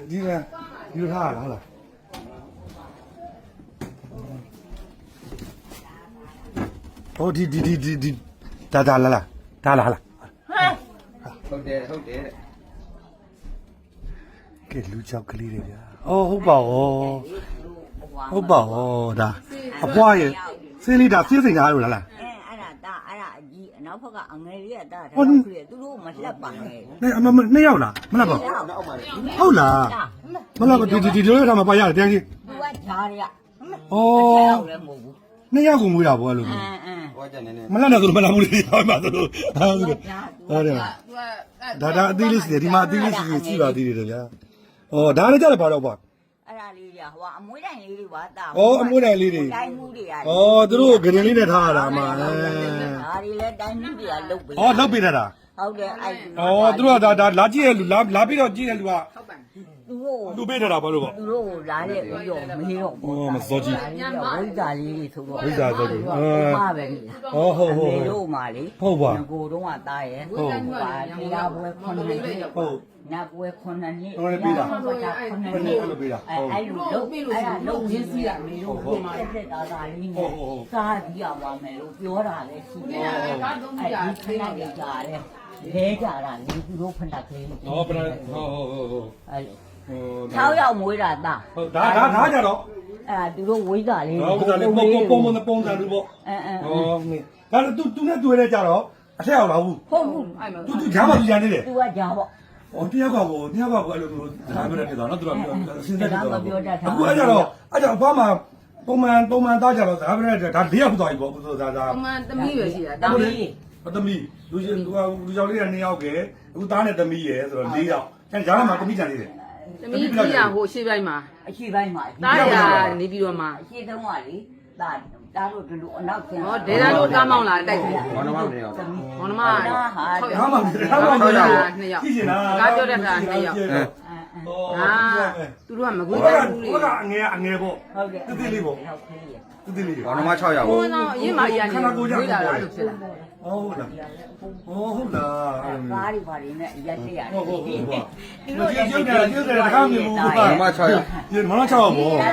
ဒီကယူထားရလားဟုတ်လားဟိုဒီဒီဒီဒီဒီဒါဒါလာလာဒါလာလာဟုတ်တယ်ဟုတ်တယ်ကဲလူချောက်ကလေးတွေဗျာအော်ဟုတ်ပါဩဟုတ်ပါဩဒါအပွားရဲ့စင်းလေးဒါစီးစိန်သားလို့လားလားအဲအဲ့ဒါဒါအဲ့ဒါ အကြီးအနောက်ဘက်ကအငယ်လေးကဒါဒါဟုတ်ခရီးသူတို့မလှက်ပါနဲ့နေအမမနှစ်ယောက်လားမလားပါနောက်မှာလေဟုတ်လားမလားပါဒီဒီဒီလိုရထားမှာပါရတယ်တန်းကြီးသူကဂျားတွေကဩအော်လည်းမဟုတ်ဘူးနှစ်ယောက်ကိုမွေးတာပေါ့အဲ့လိုအမျိုးင်းအင်းဟောကြနေနေမလားတော့မလားဘူးလေဟောမှာဆိုလို့ဟာဆိုလို့ဟုတ်တယ်ဒါဒါအသီးလေးစီတယ်ဒီမှာအသီးလေးစီကြည့်ပါသေးတယ်ဗျာဩဒါလည်းကြတယ်ပါတော့ပါ အဲ့ဒါလေးတွေကဟိုကအမွေးတိုင်လေးတွေပါတာဩအမွေးတိုင်လေးတွေတိုင်းမှုတွေကဩသူတို့ဂရင်လေးနဲ့ထားရတာမှာအဲဒါတွေလည်းတိုင်းမှုတွေကလုတ်ပေးဩလောက်ပေးတတ်တာဟုတ်တယ်အဲ့ဩသူတို့ကဒါဒါလာကြည့်ရလူလာလာပြီးတော့ကြည့်ရလူကသူတို့လူပေးတတ်တာဘာလို့ပေါ့သူတို့လာတဲ့ပြီးတော့မေးတော့ဩမစောကြီးဝိဇာလေးတွေဆိုတော့ဝိဇ္ဇာဆိုတော့မှာပဲလေဩဟုတ်ဟုတ်မေဟုတ်တို့မှလေဟုတ်ပါငကိုတော့ကတားရဲ့ဟုတ်ပါတရားပွဲခွန်နှစ်နှစ်ဟုတ်နတ်ပွဲခွန်နှစ်နှစ် ဟုတ်တယ်ပေးတာ ခွန်နှစ် ဘယ် နှစ် နဲ့အဲ့လိုပေးတာ အဲ ဟုတ် အဲ့လိုလုံးအဲ့ဒါလုံးရင်းစီရမေတို့ဟိုတက်တက်တာတာလေး ဟုတ် နဲ့ ဟုတ်ဟုတ် စားကြည့်ရပါမယ်လို့ပြောတာလေရှိတယ်အဲ့ဒီခဏလေးကြာတယ်လဲကြတာလေသူတို့ဖဏကလေး ဩပနာဟုတ်ဟုတ်ဟုတ်ဟုတ် အဲ့လို ဟို 6ယောက်မွေးတာတာ ဟုတ်ဒါဒါဒါကြတော့ အဲ့ဒါသူတို့ဝိဇာလေး ဟောဥစ္စာလေးပုံပုံပုံပုံစံလူပေါ့ အဲအဲ ဟောမင်းဒါလည်း तू तू နဲ့တွေ့တဲ့ကြတော့အထက်အောင်လာဘူး ဟုတ်ဘူး तू तू ဂျာမသူရနေတယ် သူကကြာပေါ့ ဟောတရားကဘောတရားကဘောအဲ့လိုလိုဒါပဲတဲ့တော့နော်သူကစဉ်းစားကြတော့ဒါမှမပြောတတ်တာအခုအဲ့ကြတော့အဲ့ကြအဖွားမှာပုံမှန်ပုံမှန်သားကြတော့ဒါပဲတဲ့ဒါ၄ယောက်သွားပြီပေါ့အခုဆိုဒါဒါအမှန်သမီးပဲရှိတာတာတာမီးအသမီးလူကြီးလူကလူကြောင်လေးက2ယောက်ကအခုသားနဲ့သမီးရယ်ဆိုတော့၄ယောက်ကျန်ဂျာမှာသမီးကြံနေတယ်သမီးကြီးရဟိုရှေ့ပိုင်းမှာအရှိပိုင်းမှာတားရနေပြီးတော့မှအရှိတုံးကလေ တာတာတို့ဒီလိုအနောက်ကျင်ဟောဒေတာတို့ကားမောင်းလာတိုက်တယ်ဘောနမောင်နေရောမောင်နှမဟာ6ဂျာယောက်မှာဂျာမှာ6ယောက်2ယောက်ကြည့်နေတာကားပြောတဲ့ခါ2ယောက်အဲအဲဟောဟာသူတို့ကမကွေးဟောတဲ့ကဘူးလေဟောကအငယ်အငယ်ပေါ့ဟုတ်ကဲ့တိတိလေးပေါ့ဟုတ်ကဲ့တိတိလေးဘောနမ6ရောက်ဘုန်းတော်အရင်မှရနေကွေးလာတာလို့ဖြစ်လာဟုတ်လားဟောဟုတ်လားအဲ့လိုကားတွေဘာတွေနဲ့ရက်တက်ရတယ်ဟုတ်ဟုတ်ဟုတ်ဟုတ်သူတို့ကျုပ်ကျုပ်တယ်ကျုပ်တယ်တခါမြင်ဘူးဘောနမ6ရောက်ဒီမလားချောက်ပေါ့